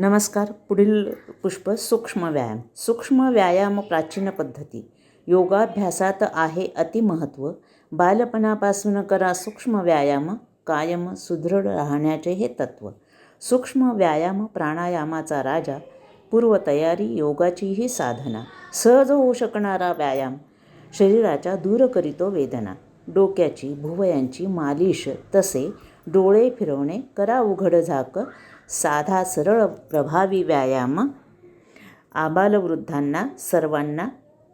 नमस्कार पुढील पुष्प सूक्ष्म व्यायाम. सूक्ष्म व्यायाम प्राचीन पद्धती. योगाभ्यासात आहे अतिमहत्त्व बालपणापासून करा सूक्ष्म व्यायाम कायम सुदृढ राहण्याचे हे तत्त्व सूक्ष्म व्यायाम प्राणायामाचा राजा पूर्वतयारी योगाची ही साधना. सहज होऊ शकणारा व्यायाम शरीराच्या दूर करीतो वेदना. डोक्याची भुवयांची मालिश तसे डोळे फिरवणे करा उघड झाक साधा सरळ प्रभावी व्यायाम आबालवृद्धांना सर्वांना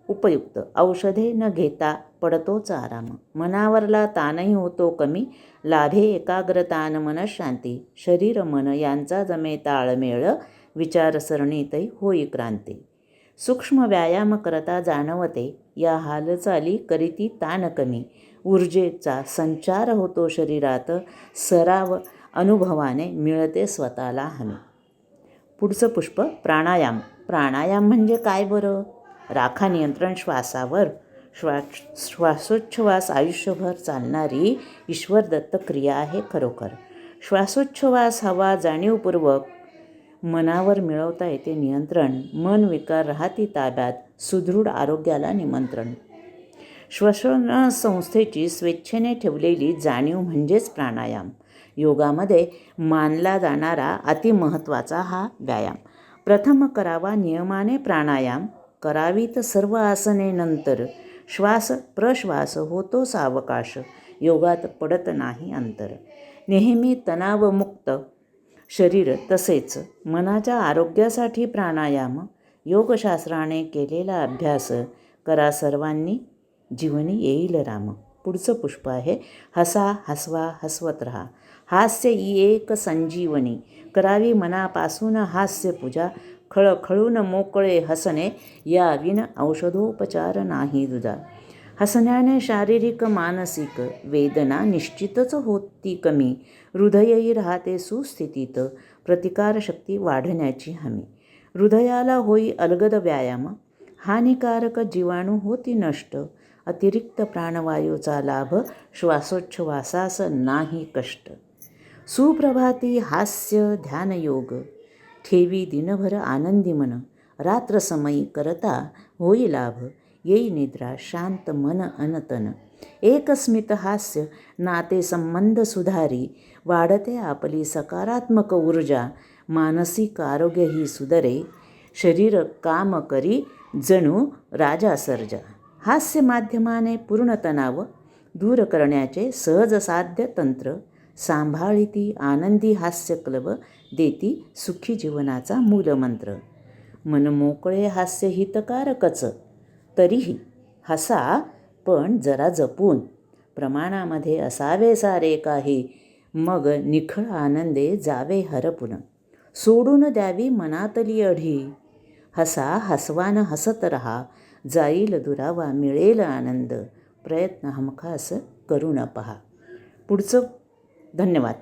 उपयुक्त. औषधे न घेता पडतोच आराम. मनावरला ताणही होतो कमी. लाभे एकाग्रतान मनशांती शरीर मन यांचा जमे ताळमेळ विचारसरणीतही होई क्रांती. सूक्ष्म व्यायाम करता जाणवते. या हालचाली करीती ताण कमी. ऊर्जेचा संचार होतो शरीरात. सराव अनुभवाने मिळते स्वतःला हमी पुढचं पुष्प प्राणायाम. प्राणायाम म्हणजे काय बरं? राखा नियंत्रण श्वासावर. श्वास श्वासोच्छ्वास आयुष्यभर चालणारी ईश्वरदत्त क्रिया आहे खरोखर. श्वासोच्छ्वास हवा जाणीवपूर्वक मनावर मिळवता येते नियंत्रण. मन विकार राहती ताब्यात. सुदृढ आरोग्याला निमंत्रण. श्वसन संस्थेची स्वेच्छेने ठेवलेली जाणीव म्हणजेच प्राणायाम. योगामध्ये मानला जाणारा अतिमहत्त्वाचा हा व्यायाम. प्रथम करावा नियमाने प्राणायाम करावीत सर्व आसने नंतर श्वास प्रश्वास होतो सावकाश योगात पडत नाही अंतर. नेहमी तणावमुक्त शरीर तसेच मनाच्या आरोग्यासाठी प्राणायाम योगशास्त्राने केलेला अभ्यास करा सर्वांनी जीवनी येईल राम. पुढचं पुष्प आहे. हसा हसवा हसवत राहा. हास्य ही एक संजीवनी. करावी मनापासून हास्य पूजा. खळखळून मोकळे हसणे. या विन औषधोपचार नाही दुजा. हसण्याने शारीरिक मानसिक वेदना निश्चितच होती कमी. हृदयही राहते सुस्थितीत. प्रतिकारशक्ती वाढण्याची हमी. हृदयाला होई अलगद व्यायाम. हानिकारक जीवाणू होती नष्ट. अतिरिक्त प्राणवायूचा लाभ श्वासोच्छ्वासास नाही कष्ट. सुप्रभाती हास्य ध्यानयोग. ठेवी दिनभर आनंदी मन. रात्रसमयी करता होई लाभ. येई निद्रा शांत मन अनतन. एकस्मित हास्य नाते संबंध सुधारी. वाढते आपली सकारात्मक ऊर्जा. मानसिक आरोग्य ही सुधरे. शरीर काम करी जणू राजा सर्जा हास्य माध्यमाने पूर्ण तणाव दूर करण्याचे सहज साध्य तंत्र सांभाळीती आनंदी हास्य क्लब देती सुखी जीवनाचा मूलमंत्र. मनमोकळे हास्य हितकारकच तरीही हसा पण जरा जपून. प्रमाणामध्ये असावे सारे काही मग निखळ आनंदे जावे हरपून. सोडून द्यावी मनातली अढी. हसा हसवानं हसत रहा जाईल दुरावा मिळेल आनंद. प्रयत्न हमखास करू न पहा. पुढचं धन्यवाद.